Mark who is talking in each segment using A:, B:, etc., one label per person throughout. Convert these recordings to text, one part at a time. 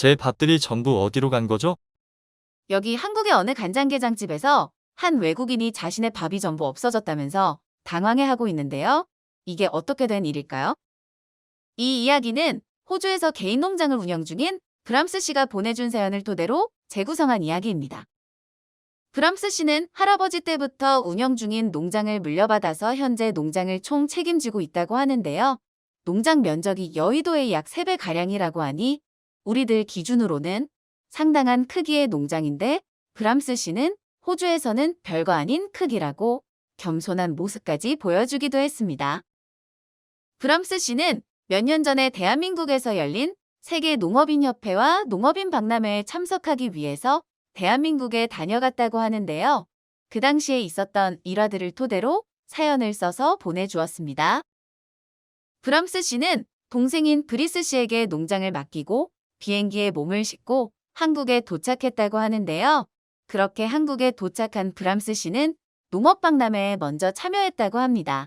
A: 제 밥들이 전부 어디로 간 거죠?
B: 여기 한국의 어느 간장게장집에서 한 외국인이 자신의 밥이 전부 없어졌다면서 당황해하고 있는데요. 이게 어떻게 된 일일까요? 이 이야기는 호주에서 개인 농장을 운영 중인 브람스 씨가 보내준 사연을 토대로 재구성한 이야기입니다. 브람스 씨는 할아버지 때부터 운영 중인 농장을 물려받아서 현재 농장을 총 책임지고 있다고 하는데요. 농장 면적이 여의도의 약 3배 가량이라고 하니 우리들 기준으로는 상당한 크기의 농장인데 브람스 씨는 호주에서는 별거 아닌 크기라고 겸손한 모습까지 보여주기도 했습니다. 브람스 씨는 몇 년 전에 대한민국에서 열린 세계 농업인협회와 농업인 박람회에 참석하기 위해서 대한민국에 다녀갔다고 하는데요. 그 당시에 있었던 일화들을 토대로 사연을 써서 보내주었습니다. 브람스 씨는 동생인 브리스 씨에게 농장을 맡기고 비행기에 몸을 싣고 한국에 도착했다고 하는데요. 그렇게 한국에 도착한 브람스 씨는 농업박람회에 먼저 참여했다고 합니다.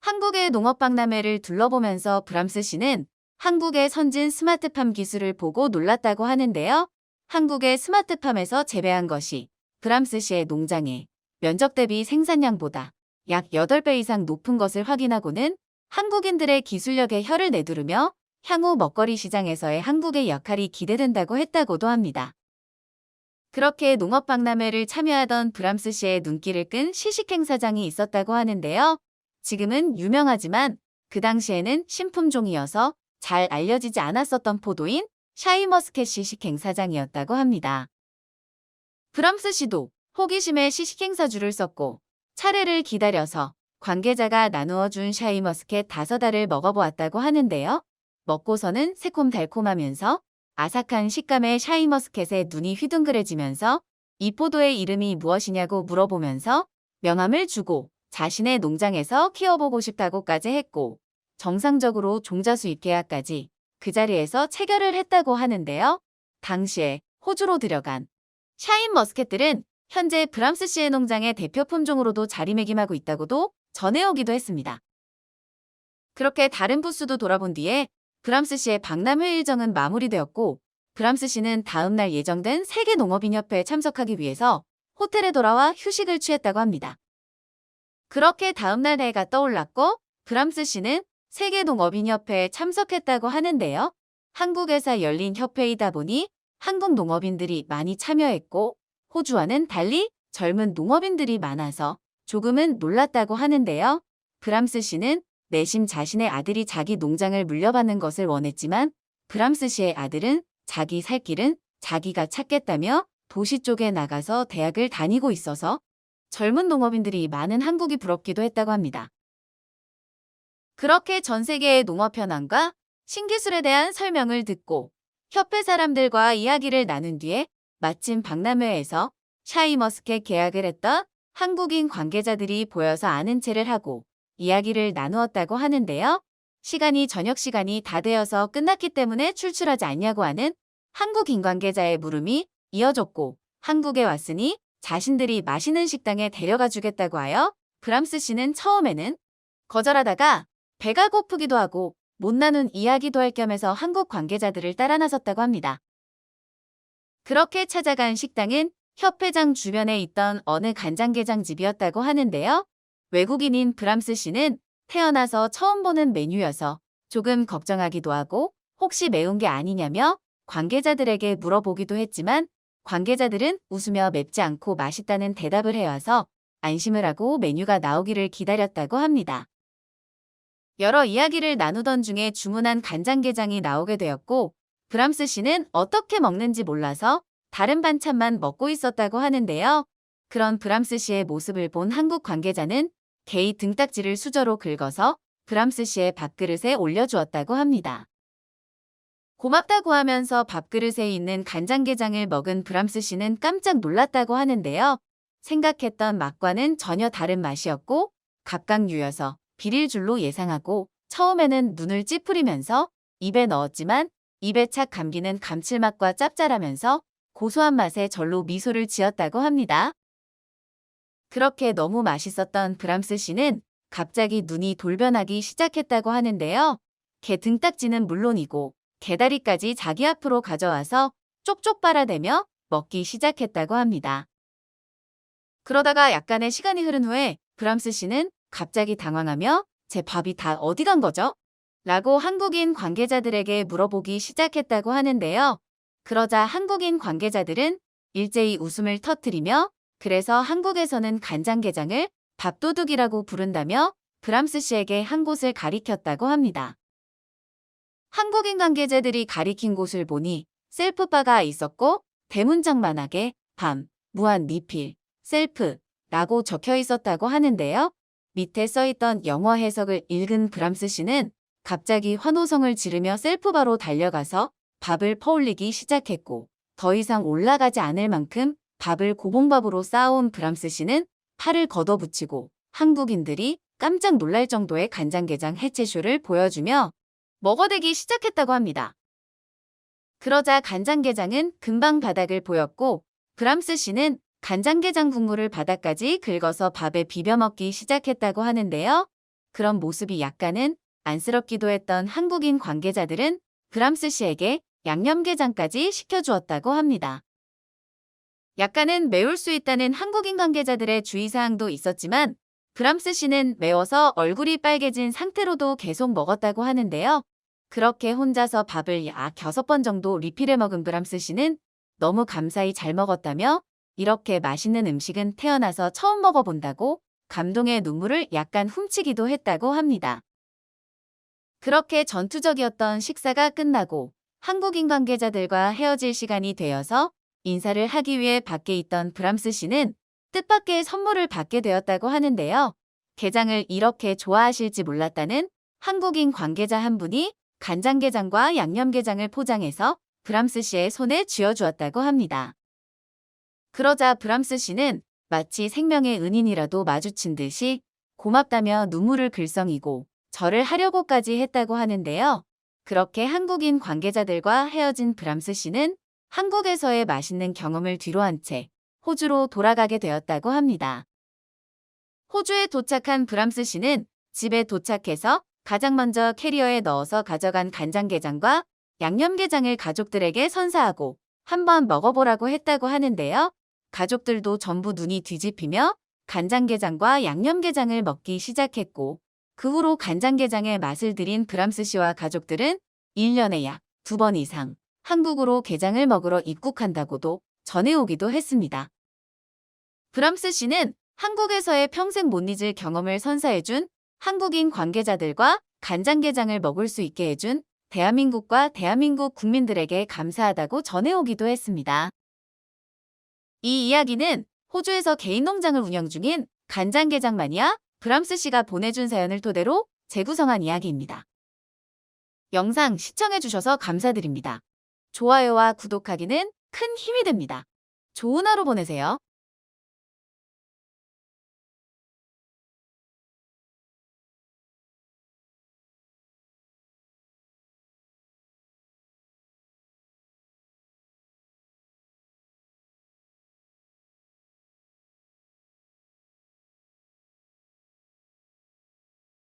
B: 한국의 농업박람회를 둘러보면서 브람스 씨는 한국의 선진 스마트팜 기술을 보고 놀랐다고 하는데요. 한국의 스마트팜에서 재배한 것이 브람스 씨의 농장의 면적 대비 생산량보다 약 8배 이상 높은 것을 확인하고는 한국인들의 기술력에 혀를 내두르며 향후 먹거리 시장에서의 한국의 역할이 기대된다고 했다고도 합니다. 그렇게 농업박람회를 참여하던 브람스 씨의 눈길을 끈 시식 행사장이 있었다고 하는데요. 지금은 유명하지만 그 당시에는 신품종이어서 잘 알려지지 않았었던 포도인 샤이머스켓 시식 행사장이었다고 합니다. 브람스 씨도 호기심에 시식 행사줄을 썼고 차례를 기다려서 관계자가 나누어 준 샤이머스켓 다섯 알을 먹어보았다고 하는데요. 먹고서는 새콤달콤하면서 아삭한 식감의 샤이머스켓에 눈이 휘둥그레지면서 이 포도의 이름이 무엇이냐고 물어보면서 명함을 주고 자신의 농장에서 키워보고 싶다고까지 했고 정상적으로 종자 수입 계약까지 그 자리에서 체결을 했다고 하는데요. 당시에 호주로 들여간 샤인머스켓들은 현재 브람스 씨의 농장의 대표 품종으로도 자리매김하고 있다고도 전해오기도 했습니다. 그렇게 다른 부스도 돌아본 뒤에 브람스 씨의 박람회 일정은 마무리되었고 브람스 씨는 다음 날 예정된 세계 농업인협회에 참석하기 위해서 호텔에 돌아와 휴식을 취했다고 합니다. 그렇게 다음 날 해가 떠올랐고 브람스 씨는 세계 농업인협회에 참석했다고 하는데요. 한국에서 열린 협회이다 보니 한국 농업인들이 많이 참여했고 호주와는 달리 젊은 농업인들이 많아서 조금은 놀랐다고 하는데요. 브람스 씨는 내심 자신의 아들이 자기 농장을 물려받는 것을 원했지만 브람스 씨의 아들은 자기 살 길은 자기가 찾겠다며 도시 쪽에 나가서 대학을 다니고 있어서 젊은 농업인들이 많은 한국이 부럽기도 했다고 합니다. 그렇게 전 세계의 농업 현황과 신기술에 대한 설명을 듣고 협회 사람들과 이야기를 나눈 뒤에 마침 박람회에서 샤이머스켓 계약을 했던 한국인 관계자들이 보여서 아는 체를 하고 이야기를 나누었다고 하는데요. 시간이 저녁 시간이 다 되어서 끝났기 때문에 출출하지 않냐고 하는 한국인 관계자의 물음이 이어졌고 한국에 왔으니 자신들이 맛있는 식당에 데려가 주겠다고 하여 브람스 씨는 처음에는 거절하다가 배가 고프기도 하고 못 나눈 이야기도 할 겸해서 한국 관계자들을 따라 나섰다고 합니다. 그렇게 찾아간 식당은 협회장 주변에 있던 어느 간장게장집이었다고 하는데요. 외국인인 브람스 씨는 태어나서 처음 보는 메뉴여서 조금 걱정하기도 하고 혹시 매운 게 아니냐며 관계자들에게 물어보기도 했지만 관계자들은 웃으며 맵지 않고 맛있다는 대답을 해와서 안심을 하고 메뉴가 나오기를 기다렸다고 합니다. 여러 이야기를 나누던 중에 주문한 간장게장이 나오게 되었고 브람스 씨는 어떻게 먹는지 몰라서 다른 반찬만 먹고 있었다고 하는데요. 그런 브람스 씨의 모습을 본 한국 관계자는 게이 등딱지를 수저로 긁어서 브람스 씨의 밥그릇에 올려주었다고 합니다. 고맙다고 하면서 밥그릇에 있는 간장게장을 먹은 브람스 씨는 깜짝 놀랐다고 하는데요. 생각했던 맛과는 전혀 다른 맛이었고 갑각류여서 비릴 줄로 예상하고 처음에는 눈을 찌푸리면서 입에 넣었지만 입에 착 감기는 감칠맛과 짭짤하면서 고소한 맛에 절로 미소를 지었다고 합니다. 그렇게 너무 맛있었던 브람스 씨는 갑자기 눈이 돌변하기 시작했다고 하는데요. 개 등딱지는 물론이고 개다리까지 자기 앞으로 가져와서 쪽쪽 빨아대며 먹기 시작했다고 합니다. 그러다가 약간의 시간이 흐른 후에 브람스 씨는 갑자기 당황하며 제 밥이 다 어디 간 거죠? 라고 한국인 관계자들에게 물어보기 시작했다고 하는데요. 그러자 한국인 관계자들은 일제히 웃음을 터뜨리며 그래서 한국에서는 간장게장을 밥도둑이라고 부른다며 브람스 씨에게 한 곳을 가리켰다고 합니다. 한국인 관계자들이 가리킨 곳을 보니 셀프바가 있었고 대문짝만하게 밤, 무한 리필, 셀프 라고 적혀 있었다고 하는데요. 밑에 써있던 영어 해석을 읽은 브람스 씨는 갑자기 환호성을 지르며 셀프바로 달려가서 밥을 퍼올리기 시작했고 더 이상 올라가지 않을 만큼 밥을 고봉밥으로 쌓아온 브람스 씨는 팔을 걷어붙이고 한국인들이 깜짝 놀랄 정도의 간장게장 해체쇼를 보여주며 먹어대기 시작했다고 합니다. 그러자 간장게장은 금방 바닥을 보였고 브람스 씨는 간장게장 국물을 바닥까지 긁어서 밥에 비벼 먹기 시작했다고 하는데요. 그런 모습이 약간은 안쓰럽기도 했던 한국인 관계자들은 브람스 씨에게 양념게장까지 시켜주었다고 합니다. 약간은 매울 수 있다는 한국인 관계자들의 주의사항도 있었지만 브람스 씨는 매워서 얼굴이 빨개진 상태로도 계속 먹었다고 하는데요. 그렇게 혼자서 밥을 약 6번 정도 리필해 먹은 브람스 씨는 너무 감사히 잘 먹었다며 이렇게 맛있는 음식은 태어나서 처음 먹어본다고 감동의 눈물을 약간 훔치기도 했다고 합니다. 그렇게 전투적이었던 식사가 끝나고 한국인 관계자들과 헤어질 시간이 되어서 인사를 하기 위해 밖에 있던 브람스 씨는 뜻밖의 선물을 받게 되었다고 하는데요. 게장을 이렇게 좋아하실지 몰랐다는 한국인 관계자 한 분이 간장게장과 양념게장을 포장해서 브람스 씨의 손에 쥐어주었다고 합니다. 그러자 브람스 씨는 마치 생명의 은인이라도 마주친 듯이 고맙다며 눈물을 글썽이고 절을 하려고까지 했다고 하는데요. 그렇게 한국인 관계자들과 헤어진 브람스 씨는 한국에서의 맛있는 경험을 뒤로한 채 호주로 돌아가게 되었다고 합니다. 호주에 도착한 브람스 씨는 집에 도착해서 가장 먼저 캐리어에 넣어서 가져간 간장게장과 양념게장을 가족들에게 선사하고 한번 먹어보라고 했다고 하는데요. 가족들도 전부 눈이 뒤집히며 간장게장과 양념게장을 먹기 시작했고 그 후로 간장게장의 맛을 들인 브람스 씨와 가족들은 1년에 약 두 번 이상 한국으로 게장을 먹으러 입국한다고도 전해오기도 했습니다. 브람스 씨는 한국에서의 평생 못 잊을 경험을 선사해준 한국인 관계자들과 간장게장을 먹을 수 있게 해준 대한민국과 대한민국 국민들에게 감사하다고 전해오기도 했습니다. 이 이야기는 호주에서 개인 농장을 운영 중인 간장게장 마니아 브람스 씨가 보내준 사연을 토대로 재구성한 이야기입니다. 영상 시청해주셔서 감사드립니다. 좋아요와 구독하기는 큰 힘이 됩니다. 좋은 하루 보내세요.